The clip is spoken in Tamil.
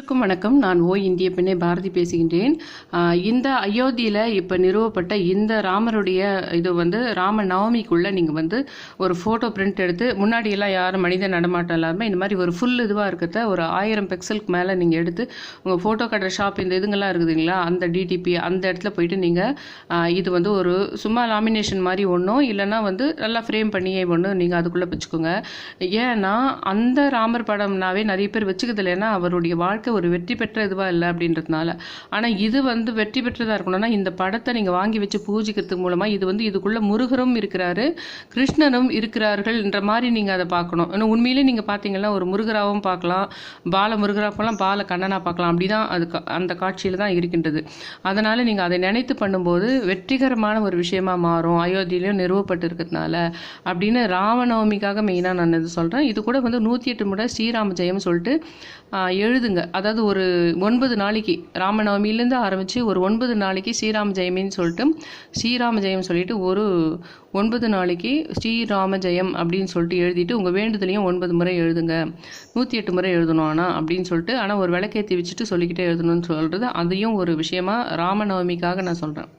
அனைவருக்கும் வணக்கம். நான் ஓ இந்திய பெண்ணை பாரதி பேசுகின்றேன். இந்த அயோத்தியில் இப்போ நிறுவப்பட்ட இந்த ராமருடைய இது வந்து ராம நவமிக்குள்ளே நீங்கள் வந்து ஒரு ஃபோட்டோ பிரிண்ட் எடுத்து முன்னாடியெல்லாம் யாரும் மனித நடமாட்டம் இல்லாமல் இந்த மாதிரி ஒரு ஃபுல் இதுவாக இருக்கிறத ஒரு ஆயிரம் பிக்சலுக்கு மேலே நீங்கள் எடுத்து உங்கள் ஃபோட்டோ கடை ஷாப் இந்த இதுங்கெல்லாம் இருக்குதுங்களா அந்த டிடிபி அந்த இடத்துல போயிட்டு நீங்கள் இது வந்து ஒரு சும்மா லாமினேஷன் மாதிரி ஒன்றும் இல்லைன்னா வந்து நல்லா ஃப்ரேம் பண்ணியே ஒன்று நீங்கள் அதுக்குள்ளே வச்சுக்கோங்க. ஏன்னா அந்த ராமர் படம்னாவே நிறைய பேர் வச்சுக்கிறது இல்லைன்னா அவருடைய வாழ்க்கை ஒரு வெற்றி பெற்ற இதுவாக இல்லை அப்படின்றதுனால. ஆனால் இது வந்து வெற்றி பெற்றதாக இருக்கணும்னா இந்த படத்தை நீங்கள் வாங்கி வச்சு பூஜிக்கிறதுக்கு மூலமாக இது வந்து இதுக்குள்ளே முருகரும் இருக்கிறாரு கிருஷ்ணனும் இருக்கிறார்கள்ன்ற மாதிரி நீங்கள் அதை பார்க்கணும். ஏன்னா உண்மையிலே நீங்கள் பார்த்தீங்கன்னா ஒரு முருகராகவும் பார்க்கலாம் பால முருகராக பார்க்கலாம் பால கண்ணனாக பார்க்கலாம். அப்படி தான் அது அந்த காட்சியில் தான் இருக்கின்றது. அதனால் நீங்கள் அதை நினைத்து பண்ணும்போது வெற்றிகரமான ஒரு விஷயமா மாறும். அயோத்தியிலையும் நிறுவப்பட்டு இருக்கிறதுனால அப்படின்னு ராமநவமிக்காக மெயினாக நான் இது சொல்கிறேன் இது கூட வந்து நூற்றி எட்டு முறை ஸ்ரீராம ஜெயம் சொல்லிட்டு எழுதுங்க. அதாவது ஒரு ஒன்பது நாளைக்கு ராமநவமியிலேருந்து ஆரம்பித்து ஒரு ஒன்பது நாளைக்கு ஸ்ரீராம ஜெயமின்னு சொல்லிட்டு ஸ்ரீராம ஜெயம் சொல்லிட்டு ஒரு ஒன்பது நாளைக்கு ஸ்ரீராம ஜெயம் அப்படின்னு சொல்லிட்டு எழுதிட்டு உங்கள் வேண்டுதலையும் ஒன்பது முறை எழுதுங்க நூற்றி எட்டு முறை எழுதணும் ஆனால் அப்படின்னு சொல்லிட்டு ஆனால் ஒரு விளக்கேற்றி வச்சுட்டு சொல்லிக்கிட்டே எழுதணும்னு சொல்கிறது அதையும் ஒரு விஷயமா ராமநவமிக்காக நான் சொல்கிறேன்